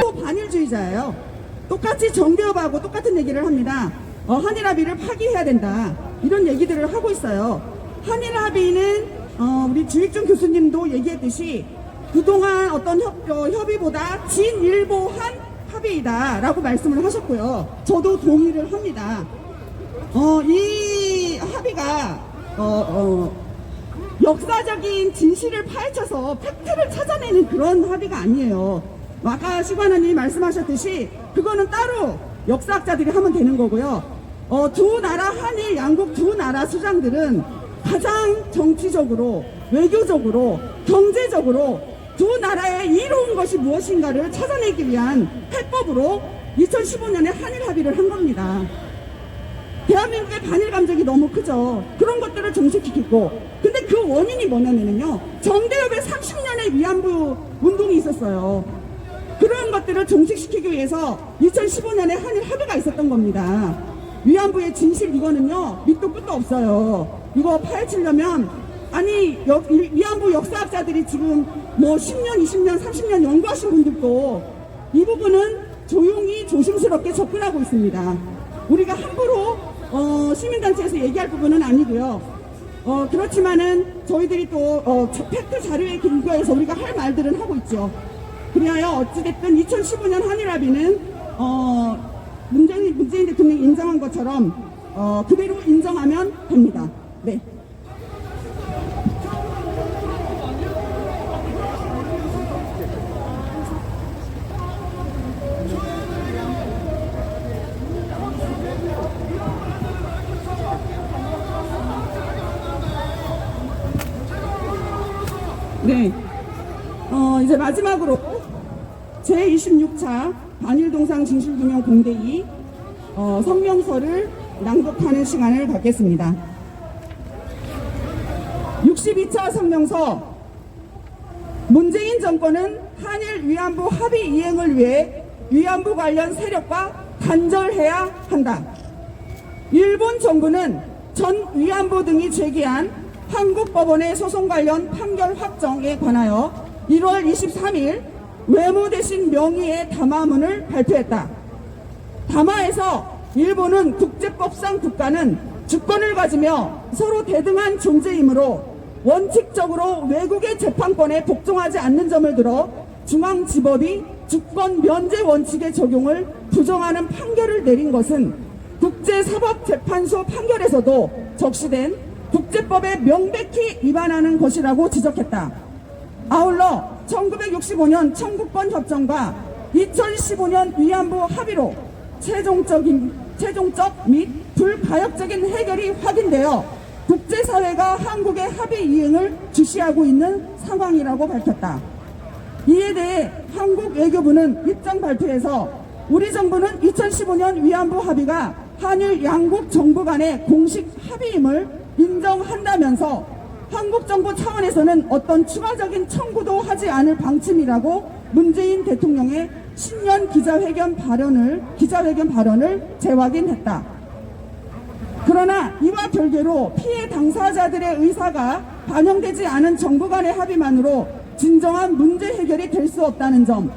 또 반일주의자예요. 똑같이 정대협하고 똑같은 얘기를 합니다. 어, 한일 합의를 파기해야 된다. 이런 얘기들을 하고 있어요. 한일 합의는 어, 우리 주익준 교수님도 얘기했듯이 그동안 어떤 협, 어, 협의보다 진일보한 합의이다라고 말씀을 하셨고요. 저도 동의를 합니다. 어, 이 합의가 어, 어, 역사적인 진실을 파헤쳐서 팩트를 찾아내는 그런 합의가 아니에요. 아까 시관원이 말씀하셨듯이 그거는 따로 역사학자들이 하면 되는 거고요. 어, 두 나라 한일 양국 두 나라 수장들은 가장 정치적으로 외교적으로 경제적으로 두 나라의 이로운 것이 무엇인가를 찾아내기 위한 해법으로 2015년에 한일 합의를 한 겁니다. 대한민국의 반일 감정이 너무 크죠. 그런 것들을 종식시키고. 근데 그 원인이 뭐냐면요. 정대협의 30년의 위안부 운동이 있었어요. 그런 것들을 종식시키기 위해서 2015년에 한일 합의가 있었던 겁니다. 위안부의 진실 이거는요. 밑도 끝도 없어요. 이거 파헤치려면 아니 여- 이- 위안부 역사학자들이 지금 뭐 10년, 20년, 30년 연구하신 분들도 이 부분은 조용히 조심스럽게 접근하고 있습니다. 우리가 함부로 어, 시민단체에서 얘기할 부분은 아니고요. 어, 그렇지만은 저희들이 또 어, 저- 팩트 자료에 근거해서 우리가 할 말들은 하고 있죠. 그리하여 어찌됐든 2015년 한일합의는 어, 문재인, 문재인 대통령이 인정한 것처럼 어, 그대로 인정하면 됩니다. 네. 네. 어, 이제 마지막으로 제26차 반일동상 진실규명 공대위 어, 성명서를 낭독하는 시간을 갖겠습니다. 62차 성명서 문재인 정권은 한일 위안부 합의 이행을 위해 위안부 관련 세력과 단절해야 한다. 일본 정부는 전 위안부 등이 제기한 한국 법원의 소송 관련 판결 확정에 관하여 1월 23일 외무 대신 명의의 담화문을 발표했다. 담화에서 일본은 국제법상 국가는 주권을 가지며 서로 대등한 존재이므로 원칙적으로 외국의 재판권에 복종하지 않는 점을 들어 중앙지법이 주권 면제 원칙의 적용을 부정하는 판결을 내린 것은 국제사법재판소 판결에서도 적시된 국제법에 명백히 위반하는 것이라고 지적했다. 아울러 1965년 청구권 협정과 2015년 위안부 합의로 최종적인 최종적 및 불가역적인 해결이 확인되어 국제사회가 한국의 합의 이행을 주시하고 있는 상황이라고 밝혔다. 이에 대해 한국 외교부는 입장 발표에서 우리 정부는 2015년 위안부 합의가 한일 양국 정부 간의 공식 합의임을 인정한다면서 한국 정부 차원에서는 어떤 추가적인 청구도 하지 않을 방침이라고 문재인 대통령의 신년 기자회견 발언을 기자회견 발언을 재확인했다. 그러나 이와 별개로 피해 당사자들의 의사가 반영되지 않은 정부 간의 합의만으로 진정한 문제 해결이 될 수 없다는 점,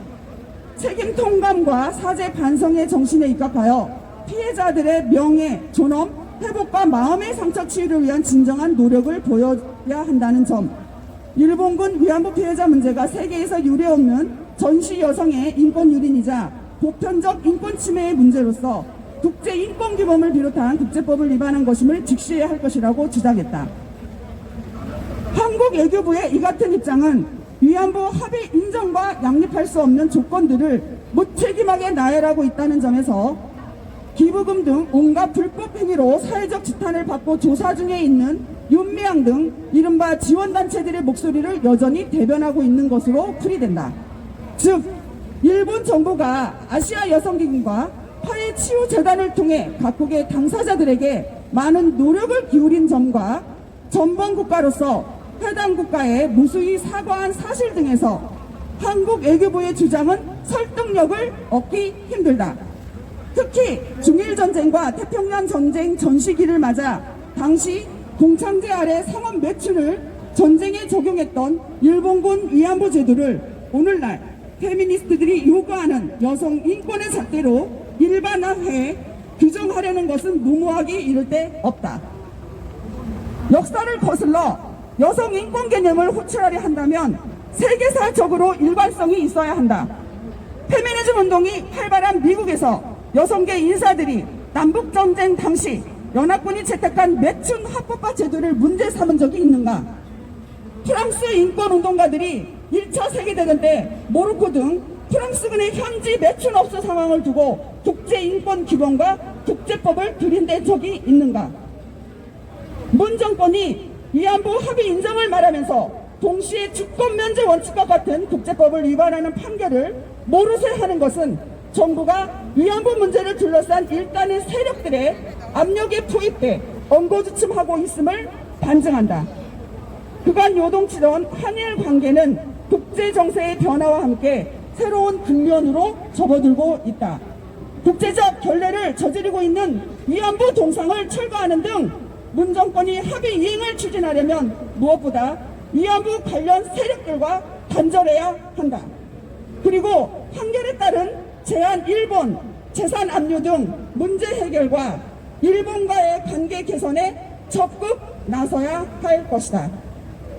책임 통감과 사죄 반성의 정신에 입각하여 피해자들의 명예, 존엄, 회복과 마음의 상처 치유를 위한 진정한 노력을 보여야 한다는 점, 일본군 위안부 피해자 문제가 세계에서 유례없는 전시 여성의 인권 유린이자 보편적 인권 침해의 문제로서 국제 인권 규범을 비롯한 국제법을 위반한 것임을 직시해야 할 것이라고 주장했다. 한국 외교부의 이 같은 입장은 위안부 합의 인정과 양립할 수 없는 조건들을 무책임하게 나열하고 있다는 점에서 기부금 등 온갖 불법 행위로 사회적 지탄을 받고 조사 중에 있는 윤미향 등 이른바 지원단체들의 목소리를 여전히 대변하고 있는 것으로 풀이된다. 즉, 일본 정부가 아시아 여성기금과 화해 치유 재단을 통해 각국의 당사자들에게 많은 노력을 기울인 점과 전범 국가로서 해당 국가에 무수히 사과한 사실 등에서 한국 외교부의 주장은 설득력을 얻기 힘들다. 특히 중일전쟁과 태평양 전쟁 전시기를 맞아 당시 공창제 아래 상업 매춘을 전쟁에 적용했던 일본군 위안부 제도를 오늘날 페미니스트들이 요구하는 여성 인권의 잣대로 일반화해 규정하려는 것은 무모하기 이를 데 없다. 역사를 거슬러 여성 인권 개념을 호출하려 한다면 세계사적으로 일관성이 있어야 한다. 페미니즘 운동이 활발한 미국에서 여성계 인사들이 남북전쟁 당시 연합군이 채택한 매춘 합법화 제도를 문제 삼은 적이 있는가? 프랑스 인권운동가들이 1차 세계대전 때 모로코 등 프랑스군의 현지 매춘 업소 상황을 두고 국제인권기본과 국제법을 들인대 적이 있는가? 문 정권이 위안부 합의 인정을 말하면서 동시에 주권 면제 원칙과 같은 국제법을 위반하는 판결을 모르쇠 하는 것은 정부가 위안부 문제를 둘러싼 일단의 세력들의 압력에 투입돼 엉거주춤하고 있음을 반증한다. 그간 요동치던 한일 관계는 국제 정세의 변화와 함께 새로운 국면으로 접어들고 있다. 국제적 결례를 저지르고 있는 위안부 동상을 철거하는 등 문정권이 합의 이행을 추진하려면 무엇보다 위안부 관련 세력들과 단절해야 한다. 그리고 판결에 따른 제한 일본, 재산 압류 등 문제 해결과 일본과의 관계 개선에 적극 나서야 할 것이다.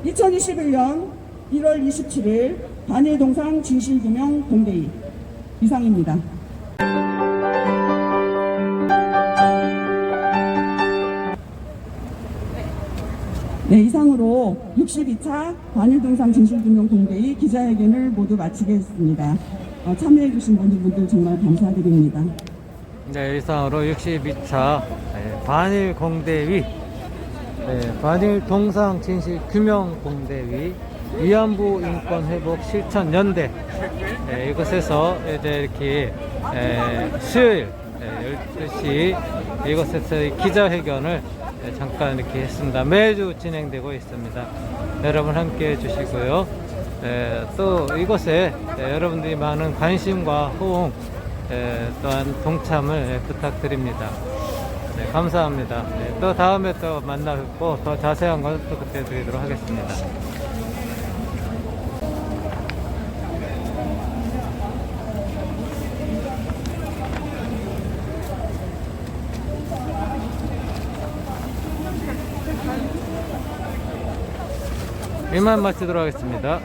2021년 1월 27일 반일동상 진실규명 공개위 이상입니다. 네, 이상으로 62차 반일동상 진실규명 공개위 기자회견을 모두 마치겠습니다. 어, 참여해주신 모든 분들 정말 감사드립니다. 네, 이상으로 62차 반일 공대위, 네, 반일 동상 진실 규명 공대위, 위안부 인권 회복 실천 연대 네, 이곳에서 이제 이렇게 에, 수요일 에, 12시 이곳에서 이 기자회견을 에, 잠깐 이렇게 했습니다. 매주 진행되고 있습니다. 여러분 함께 해주시고요. 에, 또 이곳에 에, 여러분들이 많은 관심과 호응 에, 또한 동참을 에, 부탁드립니다. 네, 감사합니다. 네, 또 다음에 또 만나 뵙고 더 자세한 건또 그때 드리도록 하겠습니다. 이만 마치도록 하겠습니다.